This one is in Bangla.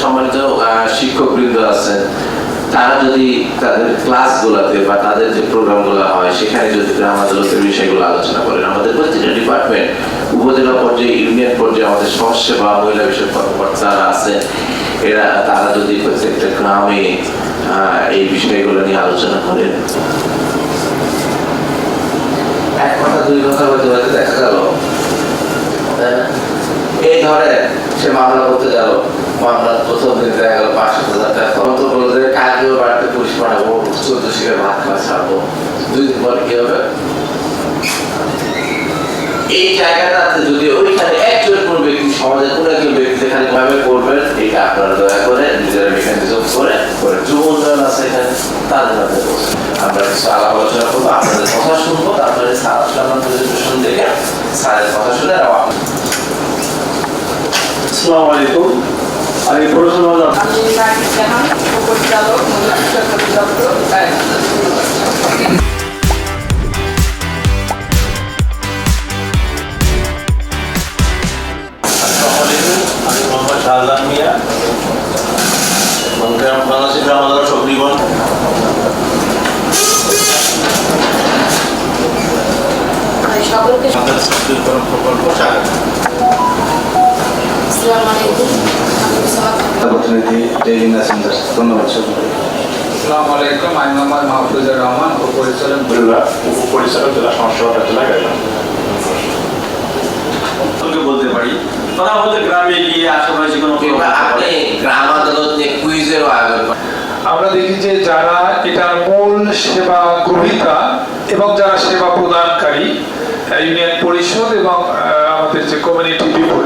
সম্মানিত শিক্ষক বৃন্দ আছেন, তারা যদি তাদের ক্লাসগুলোতে বা তাদের যে প্রোগ্রামগুলো হয়, সেখানে যদি গ্রাম আদালতের বিষয়গুলো আলোচনা করেন, আমাদের প্রতিটা ডিপার্টমেন্ট, উপজেলা পর্যায়ে, ইউনিয়ন পর্যায়ে, আমাদের সমাজসেবা মহিলা বিষয়ক কর্মকর্তারা আছেন, এরা, তারা যদি প্রত্যেকটা গ্রামে এই বিষয়গুলো নিয়ে আলোচনা করেন। এক কথা, দুই কথা হয়তো হয়তো দেখা গেল এই ধরে সে মামলা করতে গেল মামলার প্রথম দিন দেখা গেল পাঁচ সাত হাজার টাকা। খরচ তো বলতে কালকেও বাড়িতে পুলিশ পাঠাবো চোদ্দ শিখে ভাত খাওয়া ছাড়বো। দুই দিন পর কি হবে? এই জায়গাটাতে যদি ওইখানে একজন কোন ব্যক্তি, সমাজের কোন একজন ব্যক্তি এখানে ভাবে করবেন, এটা আপনারা দয়া করে নিজেরা মেকানিজম করে করে যুব উন্নয়ন আছে এখানে, তাদের হাতে আমরা কিছু আলাপ আলোচনা করব, আপনাদের কথা শুনব, তারপরে স্যার আসলে আমার প্রেজেন্টেশন দেখে স্যারের কথা শুনে আর আসসালামু আলাইকুম। আমি আমি সকলকে প্রকল্প স্বাগত আসসালামু আলাইকুম আমি সালাত প্রতিনিধি ডেইলি মেসেঞ্জার ধন্যবাদ আসসালামু আলাইকুম আমি মোহাম্মদ মাহফুজুর রহমান উপপরিচালক বিভাগ উপপরিচালক জেলা সমস্যা জেলা গাইবান্ধা বলতে পারি কথা বলতে গ্রামে গিয়ে আশেপাশে কোনো কিংবা আপনি গ্রাম আদালত নিয়ে কুইজেরও আয়োজন আমরা দেখি যে যারা এটার মূল সেবা গ্রহীতা এবং যারা সেবা প্রদানকারী ইউনিয়ন পরিষদ এবং আহ, আমাদের যে কমিউনিটি পিপুল